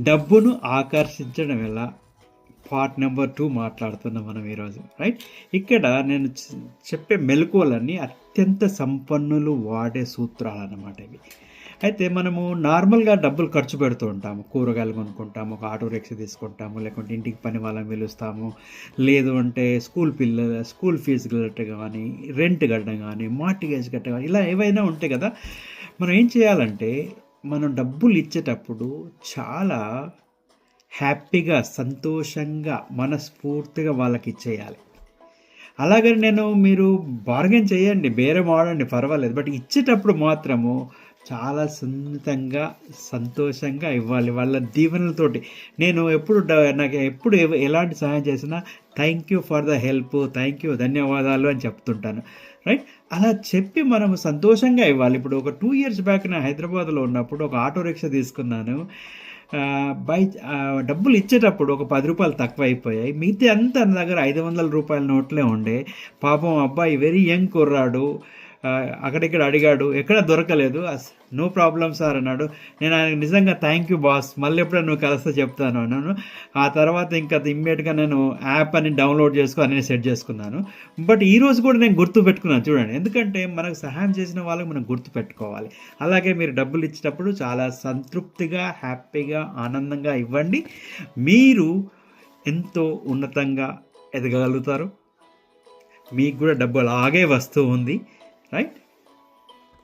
డబ్బును ఆకర్షించడం ఎలా? పార్ట్ నెంబర్ టూ మాట్లాడుతున్నాం మనం ఈరోజు రైట్? ఇక్కడ నేను చెప్పే మెలకువలన్నీ అత్యంత సంపన్నులు వాడే సూత్రాలు అన్నమాట ఇవి. అయితే మనము నార్మల్గా డబ్బులు ఖర్చు పెడుతూ ఉంటాము. కూరగాయలు కొనుక్కుంటాము ఒక ఆటో రిక్షా తీసుకుంటాము లేకుంటే ఇంటికి పని వాళ్ళని పిలుస్తాము. లేదు అంటే స్కూల్ పిల్లల స్కూల్ ఫీజు కట్టడం కానీ రెంట్ కట్టడం కానీ మార్టిగేజ్ కట్టడం కానీ ఇలా ఏవైనా ఉంటాయి కదా మనం ఏం చేయాలంటే మనం డబ్బులు ఇచ్చేటప్పుడు చాలా హ్యాపీగా సంతోషంగా మనస్ఫూర్తిగా వాళ్ళకి ఇచ్చేయాలి అలాగని నేను మీరు బార్గెన్ చేయండి బేరం ఆడండి పర్వాలేదు. బట్ ఇచ్చేటప్పుడు మాత్రము చాలా సున్నితంగా సంతోషంగా ఇవ్వాలి వాళ్ళ దీవెనలతోటి. నేను ఎప్పుడు నాకు ఎప్పుడు ఎలాంటి సహాయం చేసినా thank you for the help thank you ధన్యవాదాలు అని చెప్తుంటాను. రైట్ అలా చెప్పి మనం సంతోషంగా ఇవ్వాలి. ఇప్పుడు ఒక టూ ఇయర్స్ బ్యాక్ నేను హైదరాబాద్లో ఉన్నప్పుడు ఒక ఆటో రిక్షా తీసుకున్నాను. బై డబ్బులు ఇచ్చేటప్పుడు ఒక పది రూపాయలు తక్కువ అయిపోయాయి మిగతా అంతా దగ్గర ఐదు వందల రూపాయల నోట్లే ఉండే. పాపం అబ్బాయి వెరీ యంగ్ కుర్రాడు. అక్కడిక్కడ అడిగాడు ఎక్కడ దొరకలేదు? నో ప్రాబ్లం సార్ అన్నాడు. నేను ఆయనకు నిజంగా థ్యాంక్ యూ బాస్ మళ్ళీ ఎప్పుడైనా నువ్వు కలిస్తే చెప్తాను అన్నాను. ఆ తర్వాత ఇంకా ఇమ్మీడియట్గా నేను యాప్ అని డౌన్లోడ్ చేసుకుని నేను సెట్ చేసుకున్నాను. బట్ ఈరోజు కూడా నేను గుర్తు పెట్టుకున్నాను చూడండి. ఎందుకంటే మనకు సహాయం చేసిన వాళ్ళకి మనం గుర్తు పెట్టుకోవాలి. అలాగే మీరు డబ్బులు ఇచ్చేటప్పుడు చాలా సంతృప్తిగా హ్యాపీగా ఆనందంగా ఇవ్వండి. మీరు ఎంతో ఉన్నతంగా ఎదగలుగుతారు మీకు కూడా డబ్బు అలాగే వస్తూ ఉంది. రైట్